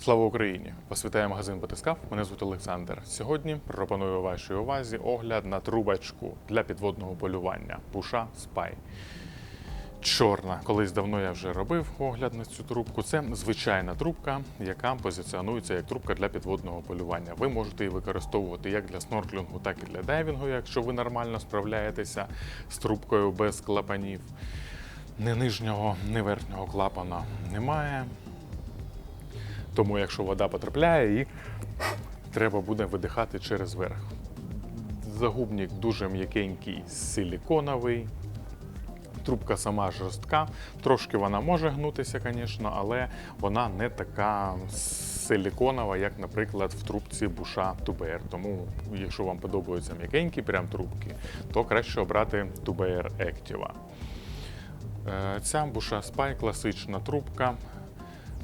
Слава Україні! Вас вітає магазин Батискав. Мене звуть Олександр. Сьогодні пропоную вашій увазі огляд на трубочку для підводного полювання Буша Спай. Чорна. Колись давно я вже робив огляд на цю трубку. Це звичайна трубка, яка позиціонується як трубка для підводного полювання. Ви можете її використовувати як для снорклінгу, так і для дайвінгу, якщо ви нормально справляєтеся з трубкою без клапанів. Ні нижнього, ні верхнього клапана немає. Тому, якщо вода потрапляє, її треба буде видихати через верх. Загубник дуже м'якенький, силіконовий. Трубка сама жорстка. Трошки вона може гнутися, звісно, але вона не така силіконова, як, наприклад, в трубці Буша Тубер. Тому, якщо вам подобаються м'якенькі прям трубки, то краще обрати Тубер Activa. Е, Ця Буша Спай класична трубка,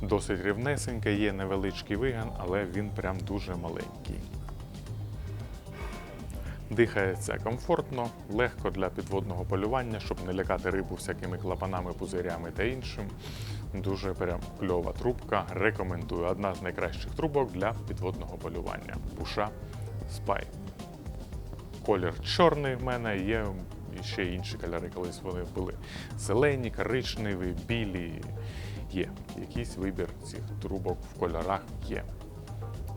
досить рівнесенька, є невеличкий вигін, але він прям дуже маленький. Дихається комфортно, легко для підводного полювання, щоб не лякати рибу всякими клапанами, пузирями та іншим. Дуже прям кльова трубка. Рекомендую. Одна з найкращих трубок для підводного полювання. Буша Спай. Колір чорний в мене є і ще інші кольори, колись вони були зелені, коричневі, білі. Є. Якийсь вибір цих трубок в кольорах є.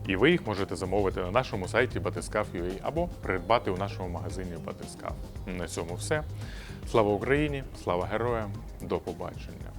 І ви їх можете замовити на нашому сайті Батискав.ua або придбати у нашому магазині Батискаф. На цьому все. Слава Україні! Слава героям! До побачення!